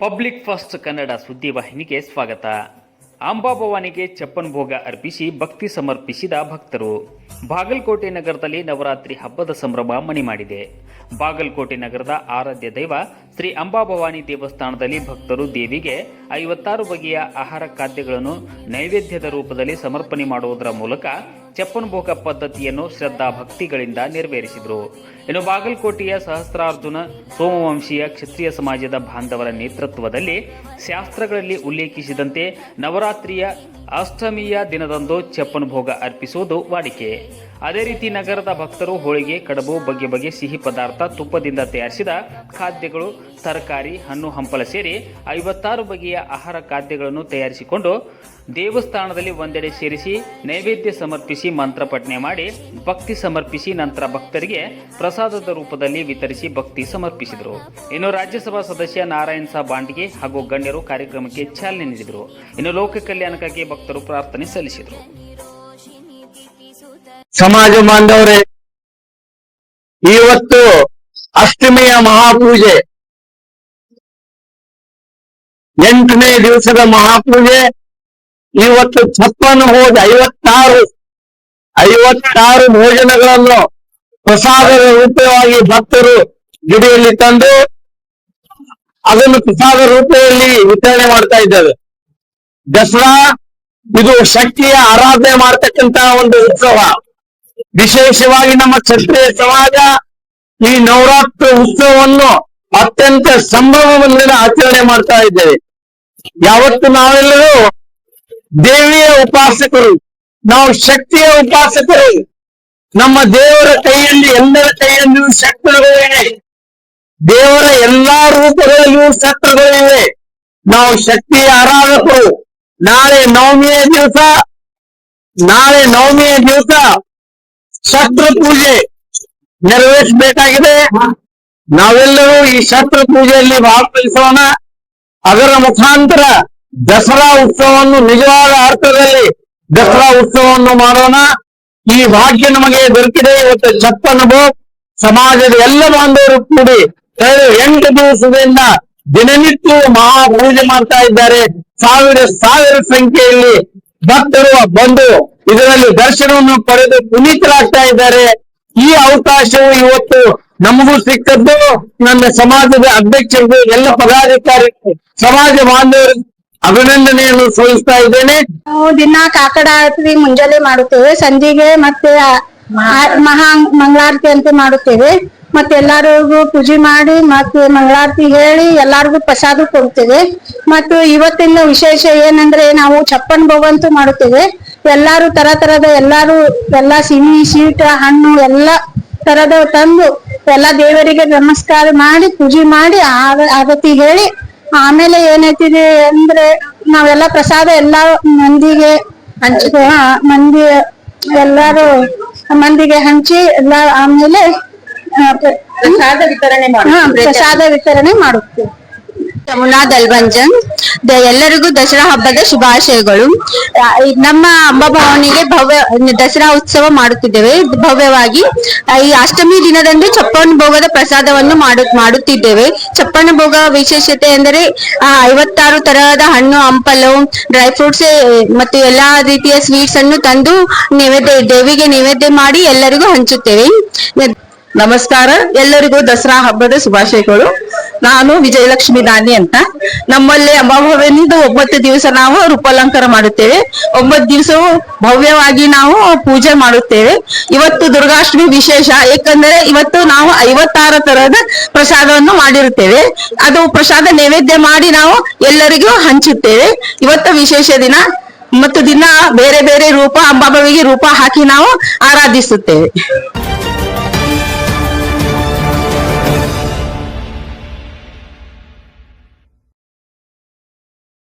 Public first Kannada ಸುದ್ದಿವಾಹಿನಿಗೆ ಸ್ವಾಗತ. ಅಂಬಾಭವಾನಿಗೆ ಚಪ್ಪನ್ ಭೋಗ ಅರ್ಪಿಸಿ ಭಕ್ತಿ ಸಮರ್ಪಿಸಿದ ಭಕ್ತರು. ಬಾಗಲಕೋಟೆ ನಗರದಲ್ಲಿ ನವರಾತ್ರಿ ಹಬ್ಬದ ಸಂಭ್ರಮ ಮಣಿ ಮಾಡಿದೆ. ಬಾಗಲಕೋಟೆ ನಗರದ ಆರಾಧ್ಯ ದೈವ ಶ್ರೀ ಅಂಬಾಭವಾನಿ ದೇವಸ್ಥಾನದಲ್ಲಿ ಭಕ್ತರು ದೇವಿಗೆ ಐವತ್ತಾರು ಬಗೆಯ ಆಹಾರ ಖಾದ್ಯಗಳನ್ನು ನೈವೇದ್ಯದ ರೂಪದಲ್ಲಿ ಸಮರ್ಪಣೆ ಮಾಡುವುದರ ಮೂಲಕ ಚಪ್ಪನ್ ಭೋಗ ಪದ್ಧತಿಯನ್ನು ಶ್ರದ್ಧಾ ಭಕ್ತಿಗಳಿಂದ ನೆರವೇರಿಸಿದರು. ಇನ್ನು ಬಾಗಲಕೋಟೆಯ ಸಹಸ್ರಾರ್ಜುನ ಸೋಮವಂಶೀಯ ಕ್ಷತ್ರಿಯ ಸಮಾಜದ ಬಾಂಧವರ ನೇತೃತ್ವದಲ್ಲಿ ಶಾಸ್ತ್ರಗಳಲ್ಲಿ ಉಲ್ಲೇಖಿಸಿದಂತೆ ನವರಾತ್ರಿಯ ಅಷ್ಟಮಿಯ ದಿನದಂದು ಚಪ್ಪನ್ ಭೋಗ ಅರ್ಪಿಸುವುದು ವಾಡಿಕೆ. ಅದೇ ರೀತಿ ನಗರದ ಭಕ್ತರು ಹೋಳಿಗೆ, ಕಡಬು, ಬಗೆ ಬಗೆ ಸಿಹಿ ಪದಾರ್ಥ ತುಪ್ಪದಿಂದ ತಯಾರಿಸಿದ ಖಾದ್ಯಗಳು, ತರಕಾರಿ, ಹಣ್ಣು ಹಂಪಲ ಸೇರಿ ಐವತ್ತಾರು ಬಗೆಯ ಆಹಾರ ಖಾದ್ಯಗಳನ್ನು ತಯಾರಿಸಿಕೊಂಡು ದೇವಸ್ಥಾನದಲ್ಲಿ ಒಂದೆಡೆ ಸೇರಿಸಿ ನೈವೇದ್ಯ ಸಮರ್ಪಿಸಿ ಮಂತ್ರ ಪಠನೆ ಮಾಡಿ ಭಕ್ತಿ ಸಮರ್ಪಿಸಿ ನಂತರ ಭಕ್ತರಿಗೆ ಪ್ರಸಾದದ ರೂಪದಲ್ಲಿ ವಿತರಿಸಿ ಭಕ್ತಿ ಸಮರ್ಪಿಸಿದರು. ಇನ್ನು ರಾಜ್ಯಸಭಾ ಸದಸ್ಯ ನಾರಾಯಣ್ ಸಾ ಬಾಂಡಿಗೆ ಹಾಗೂ ಗಣ್ಯರು ಕಾರ್ಯಕ್ರಮಕ್ಕೆ ಚಾಲನೆ ನೀಡಿದರು. ಇನ್ನು ಲೋಕ ಕಲ್ಯಾಣಕ್ಕಾಗಿ ಭಕ್ತರು ಪ್ರಾರ್ಥನೆ ಸಲ್ಲಿಸಿದರು. ಸಮಾಜ ಬಾಂಧವರೇ, ಇವತ್ತು ಅಷ್ಟಮಿಯ ಮಹಾಪೂಜೆ. ಎಂಟನೇ ದಿವಸದ ಮಹಾಪೂಜೆ, ಇವತ್ತು ಛಪ್ಪನ್ನು ಹೋದ ಐವತ್ತಾರು ಐವತ್ತಾರು ಭೋಜನಗಳನ್ನು ಪ್ರಸಾದದ ರೂಪವಾಗಿ ಭಕ್ತರು ಗಿಡಿಯಲ್ಲಿ ತಂದು ಅದನ್ನು ಪ್ರಸಾದ ರೂಪದಲ್ಲಿ ವಿತರಣೆ ಮಾಡ್ತಾ ಇದ್ದಾರೆ. ದಸರಾ ಇದು ಶಕ್ತಿಯ ಆರಾಧನೆ ಮಾಡ್ತಕ್ಕಂತ ಒಂದು ಉತ್ಸವ. ವಿಶೇಷವಾಗಿ ನಮ್ಮ ಕ್ಷತ್ರಿಯ ಸಮಾಜ ಈ ನವರಾತ್ರಿ ಉತ್ಸವವನ್ನು ಅತ್ಯಂತ ಸಂಭ್ರಮದಿಂದ ಆಚರಣೆ ಮಾಡ್ತಾ ಇದ್ದೇವೆ. ಯಾವತ್ತು ನಾವೆಲ್ಲರೂ ದೇವಿಯ ಉಪಾಸಕರು, ನಾವು ಶಕ್ತಿಯ ಉಪಾಸಕರು. ನಮ್ಮ ದೇವರ ಕೈಯಲ್ಲಿ ಎಲ್ಲರ ಕೈಯಲ್ಲಿಯೂ ಶಕ್ತಗಳಿವೆ. ದೇವರ ಎಲ್ಲಾ ರೂಪಗಳಲ್ಲಿಯೂ ಶಸ್ತ್ರಗಳಿವೆ ನಾವು ಶಕ್ತಿಯ ಆರಾಧಕರು. ನಾಳೆ ನವಮಿಯ ದಿವಸ, ನಾಳೆ ನವಮಿಯ ದಿವಸ ಶಸ್ತ್ರ ಪೂಜೆ ನೆರವೇರಿಸಬೇಕಾಗಿದೆ. ನಾವೆಲ್ಲರೂ ಈ ಶಸ್ತ್ರ ಪೂಜೆಯಲ್ಲಿ ಭಾಗವಹಿಸೋಣ. ಅದರ ಮುಖಾಂತರ ದಸರಾ ಉತ್ಸವವನ್ನು ನಿಜವಾದ ಅರ್ಥದಲ್ಲಿ ದಸರಾ ಉತ್ಸವವನ್ನು ಮಾಡೋಣ. ಈ ಭಾಗ್ಯ ನಮಗೆ ದೊರಕಿದೆ. ಇವತ್ತು ಚಪ್ಪನ ಸಮಾಜದ ಎಲ್ಲ ಬಾಂಧವರು ಕೂಡಿ ಎಂಟು ದಿವಸದಿಂದ ದಿನನಿತ್ಯ ಮಹಾ ಪೂಜೆ ಮಾಡ್ತಾ ಇದ್ದಾರೆ. ಸಾವಿರ ಸಾವಿರ ಸಂಖ್ಯೆಯಲ್ಲಿ ಭಕ್ತರು ಬಂದು ಇದರಲ್ಲಿ ದರ್ಶನವನ್ನು ಪಡೆದು ಪುನೀತರಾಗ್ತಾ ಇದ್ದಾರೆ. ಈ ಅವಕಾಶವು ಇವತ್ತು ನಮಗೂ ಸಿಕ್ಕದ್ದು ನನ್ನ ಸಮಾಜದ ಅಧ್ಯಕ್ಷರಿಗೂ, ಎಲ್ಲ ಪದಾಧಿಕಾರಿ ಸಮಾಜ ಬಾಂಧವರು ಅಭಿನಂದನೆಯನ್ನು ಸಲ್ಲಿಸ್ತಾ ಇದ್ದೇನೆ. ನಾವು ದಿನ ಕಾಕಡ ಆರತಿ ಮುಂಜಾನೆ ಮಾಡುತ್ತೇವೆ. ಸಂಜೆಗೆ ಮತ್ತೆ ಮಹಾ ಮಂಗಳಾರತಿ ಅಂತ ಮಾಡುತ್ತೇವೆ. ಮತ್ತೆ ಎಲ್ಲರಿಗೂ ಪೂಜೆ ಮಾಡಿ, ಮತ್ತೆ ಮಂಗಳಾರತಿ ಹೇಳಿ ಎಲ್ಲಾರ್ಗೂ ಪ್ರಸಾದ ಕೊಡ್ತೇವೆ. ಮತ್ತು ಇವತ್ತಿನ ವಿಶೇಷ ಏನಂದ್ರೆ ನಾವು ಚಪ್ಪನ್ ಅಂತೂ ಮಾಡುತ್ತೇವೆ. ಎಲ್ಲಾರು ತರ ತರದ ಎಲ್ಲಾರು, ಎಲ್ಲಾ ಸಿಹಿ, ಸ್ವೀಟ್, ಹಣ್ಣು ಎಲ್ಲಾ ತರದ ತಂದು ಎಲ್ಲಾ ದೇವರಿಗೆ ನಮಸ್ಕಾರ ಮಾಡಿ, ಪೂಜೆ ಮಾಡಿ ಆಗತಿ ಹೇಳಿ ಆಮೇಲೆ ಏನೈತಿದೆ ಅಂದ್ರೆ ನಾವೆಲ್ಲ ಪ್ರಸಾದ ಎಲ್ಲಾ ಮಂದಿಗೆ ಹಂಚ ಮಂದಿ ಎಲ್ಲಾರು ಮಂದಿಗೆ ಹಂಚಿ ಎಲ್ಲಾ ಆಮೇಲೆ ಪ್ರಸಾದ ವಿತರಣೆ ಹಾ, ಪ್ರಸಾದ ವಿತರಣೆ ಮಾಡುತ್ತೇವೆ ಯಮುನಾ ದಲ್ಬಂಜನ್ ಎಲ್ಲರಿಗೂ ದಸರಾ ಹಬ್ಬದ ಶುಭಾಶಯಗಳು. ನಮ್ಮ ಈ ನಮ್ಮ ಅಂಬಾಭವಾನಿಗೆ ಭವ್ಯ ದಸರಾ ಉತ್ಸವ ಮಾಡುತ್ತಿದ್ದೇವೆ. ಭವ್ಯವಾಗಿ ಈ ಅಷ್ಟಮಿ ದಿನದಂದು ಚಪ್ಪನ ಭೋಗದ ಪ್ರಸಾದವನ್ನು ಮಾಡು ಮಾಡುತ್ತಿದ್ದೇವೆ. ಚಪ್ಪನ ಭೋಗ ವಿಶೇಷತೆ ಎಂದರೆ ಆ, ಐವತ್ತಾರು ತರಹದ ಹಣ್ಣು ಹಂಪಲು ಡ್ರೈ ಫ್ರೂಟ್ಸ್ ಮತ್ತು ಎಲ್ಲಾ ರೀತಿಯ ಸ್ವೀಟ್ಸ್ ಅನ್ನು ತಂದು ನೈವೇದ್ಯ ದೇವಿಗೆ ನೈವೇದ್ಯ ಮಾಡಿ ಎಲ್ಲರಿಗೂ ಹಂಚುತ್ತೇವೆ. ನಮಸ್ಕಾರ. ಎಲ್ಲರಿಗೂ ದಸರಾ ಹಬ್ಬದ ಶುಭಾಶಯಗಳು. ನಾನು ವಿಜಯಲಕ್ಷ್ಮಿ ದಾನಿ ಅಂತ. ನಮ್ಮಲ್ಲಿ ಅಂಬಾಭವನಿಂದ ಒಂಬತ್ತು ದಿವಸ ನಾವು ರೂಪಾಲಂಕಾರ ಮಾಡುತ್ತೇವೆ. ಒಂಬತ್ತು ದಿವಸವು ಭವ್ಯವಾಗಿ ನಾವು ಪೂಜೆ ಮಾಡುತ್ತೇವೆ. ಇವತ್ತು ದುರ್ಗಾಷ್ಟಮಿ ವಿಶೇಷ. ಏಕೆಂದರೆ ಇವತ್ತು ನಾವು ಐವತ್ತಾರು ತರಹದ ಪ್ರಸಾದವನ್ನು ಮಾಡಿರುತ್ತೇವೆ. ಅದು ಪ್ರಸಾದ ನೈವೇದ್ಯ ಮಾಡಿ ನಾವು ಎಲ್ಲರಿಗೂ ಹಂಚುತ್ತೇವೆ. ಇವತ್ತು ವಿಶೇಷ ದಿನ. ಮತ್ತು ದಿನ ಬೇರೆ ಬೇರೆ ರೂಪ ಅಂಬಾಭವಿಗೆ ರೂಪ ಹಾಕಿ ನಾವು ಆರಾಧಿಸುತ್ತೇವೆ.